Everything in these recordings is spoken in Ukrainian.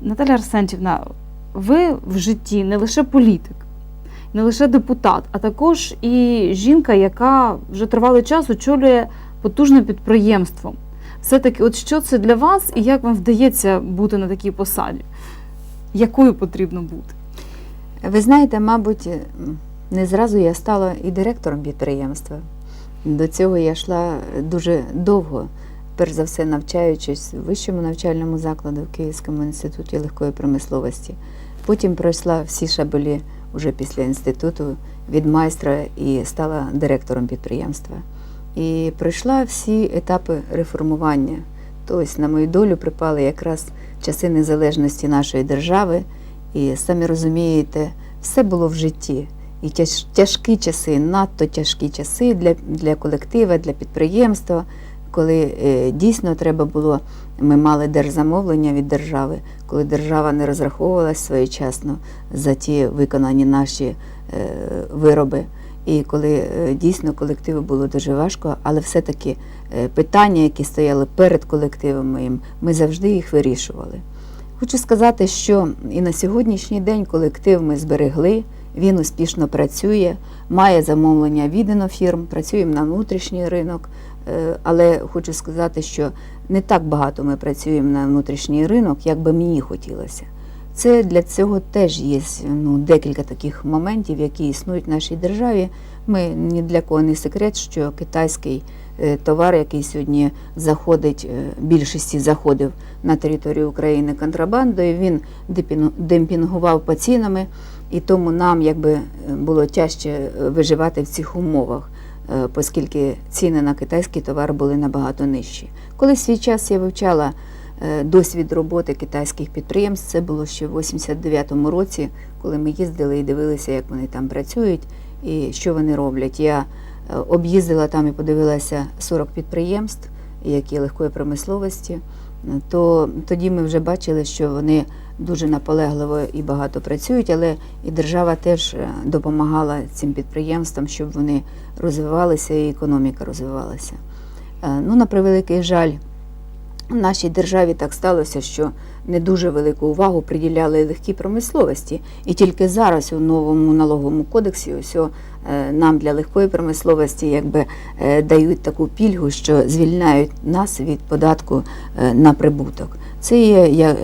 Наталя Арсентівна, ви в житті не лише політик, не лише депутат, а також і жінка, яка вже тривалий час очолює потужне підприємство. Все-таки, от що це для вас і як вам вдається бути на такій посаді? Якою потрібно бути? Ви знаєте, мабуть, не зразу я стала і директором підприємства. До цього я йшла дуже довго, перш за все навчаючись в вищому навчальному закладу в Київському інституті легкої промисловості. Потім пройшла всі шабелі вже після інституту від майстра і стала директором підприємства. І пройшла всі етапи реформування. Тобто на мою долю припали якраз часи незалежності нашої держави. І самі розумієте, все було в житті. І тяж, тяжкі часи, надто тяжкі часи для, для колектива, для підприємства, коли е, дійсно треба було, ми мали держзамовлення від держави, коли держава не розраховувалась своєчасно за ті виконані наші е, вироби. І коли е, дійсно колективу було дуже важко, але все-таки питання, які стояли перед колективом моїм, ми завжди їх вирішували. Хочу сказати, що і на сьогоднішній день колектив ми зберегли, він успішно працює, має замовлення від інофірм, працюємо на внутрішній ринок. Е, Але хочу сказати, що не так багато ми працюємо на внутрішній ринок, як би мені хотілося. Це для цього теж є ну, декілька таких моментів, які існують в нашій державі. Ми ні для кого не секрет, що китайський е, товар, який сьогодні заходить, е, більшості заходив на територію України контрабандою, він демпінгував по цінами, і тому нам якби було тяжче виживати в цих умовах, оскільки ціни на китайський товар були набагато нижчі. Коли свій час я вивчала е, досвід роботи китайських підприємств, це було ще в 89-му році, коли ми їздили і дивилися, як вони там працюють і що вони роблять. Я е, об'їздила там і подивилася 40 підприємств, які легкої промисловості. То тоді ми вже бачили, що вони дуже наполегливо і багато працюють, але і держава теж е, допомагала цим підприємствам, щоб вони розвивалися і економіка розвивалася. Е, Ну, на превеликий жаль, в нашій державі так сталося, що не дуже велику увагу приділяли легкій промисловості. І тільки зараз у новому налоговому кодексі ось е, нам для легкої промисловості якби е, дають таку пільгу, що звільняють нас від податку е, на прибуток. Це є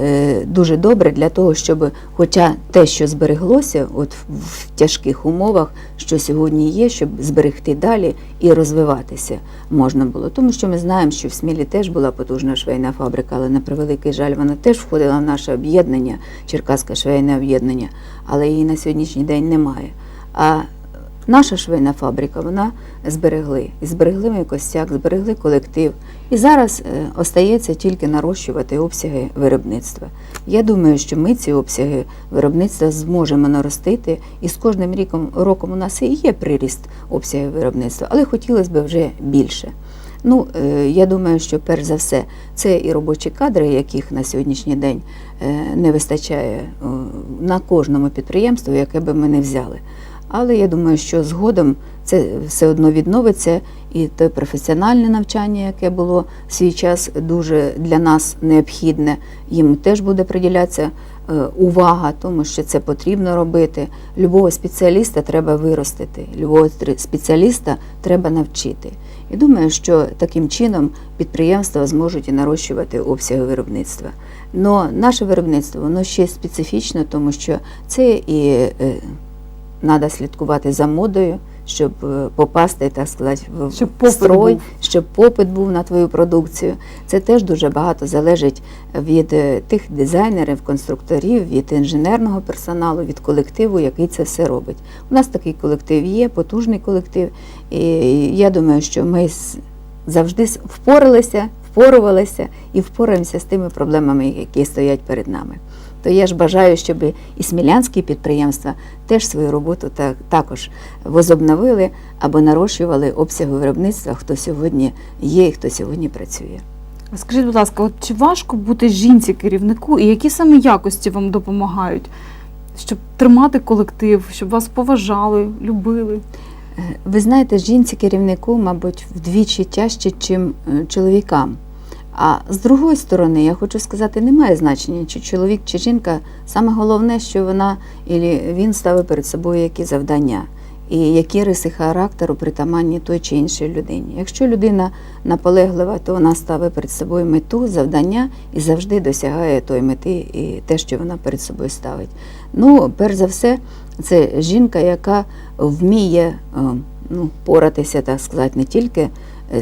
дуже добре для того, щоб, хоча те, що збереглося, от в тяжких умовах, що сьогодні є, щоб зберегти далі і розвиватися можна було. Тому що ми знаємо, що в Смілі теж була потужна швейна фабрика, але на превеликий жаль, вона теж входила в наше об'єднання, Черкаське швейне об'єднання, але її на сьогоднішній день немає. А наша швейна фабрика, вона зберегли. І зберегли ми костяк, зберегли колектив. І зараз е, остається тільки нарощувати обсяги виробництва. Я думаю, що ми ці обсяги виробництва зможемо наростити, і з кожним роком, роком у нас і є приріст обсягів виробництва, але хотілося б вже більше. Ну, е, я думаю, що перш за все це і робочі кадри, яких на сьогоднішній день е, не вистачає е, на кожному підприємстві, яке би ми не взяли. Але я думаю, що згодом це все одно відновиться, і те професіональне навчання, яке було в свій час дуже для нас необхідне, їм теж буде приділятися увага, тому що це потрібно робити. Любого спеціаліста треба виростити, любого спеціаліста треба навчити. І думаю, що таким чином підприємства зможуть і нарощувати обсяги виробництва. Но наше виробництво воно ще специфічне, тому що це і е, треба слідкувати за модою, щоб е, попасти, так сказати, в Щоб строй, був. щоб попит був на твою продукцію. Це теж дуже багато залежить від е, тих дизайнерів, конструкторів, від інженерного персоналу, від колективу, який це все робить. У нас такий колектив є, потужний колектив. І я думаю, що ми завжди впоралися, впорувалися і впораємося з тими проблемами, які стоять перед нами. То я ж бажаю, щоб і смілянські підприємства теж свою роботу так, також возобновили або нарощували обсяги виробництва, хто сьогодні є і хто сьогодні працює. Скажіть, будь ласка, от чи важко бути жінці керівнику, і які саме якості вам допомагають, щоб тримати колектив, щоб вас поважали, любили? Е, Ви знаєте, жінці керівнику, мабуть, вдвічі тяжче, чим е, чоловікам. А з другої сторони, я хочу сказати, немає значення, чи чоловік, чи жінка. Саме головне, що вона і він ставить перед собою які завдання і які риси характеру притаманні той чи іншій людині. Якщо людина наполеглива, то вона ставить перед собою мету, завдання і завжди досягає тої мети і те, що вона перед собою ставить. Ну, перш за все, це жінка, яка вміє е, ну, поратися, так сказати, не тільки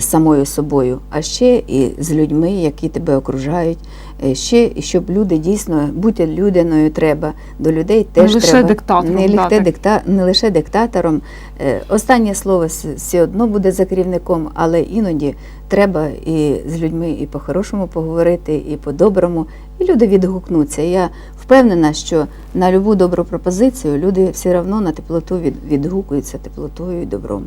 самою собою, а ще і з людьми, які тебе окружають. Е, Ще щоб люди дійсно бути людяною треба до людей теж лише треба диктатором, не, да, лише дикта, не лише диктатором. Е, Останнє слово все одно буде за керівником, але іноді треба і з людьми і по-хорошому поговорити, і по-доброму, і люди відгукнуться. Я впевнена, що на любу добру пропозицію люди все одно на теплоту від, відгукуються теплотою і добром.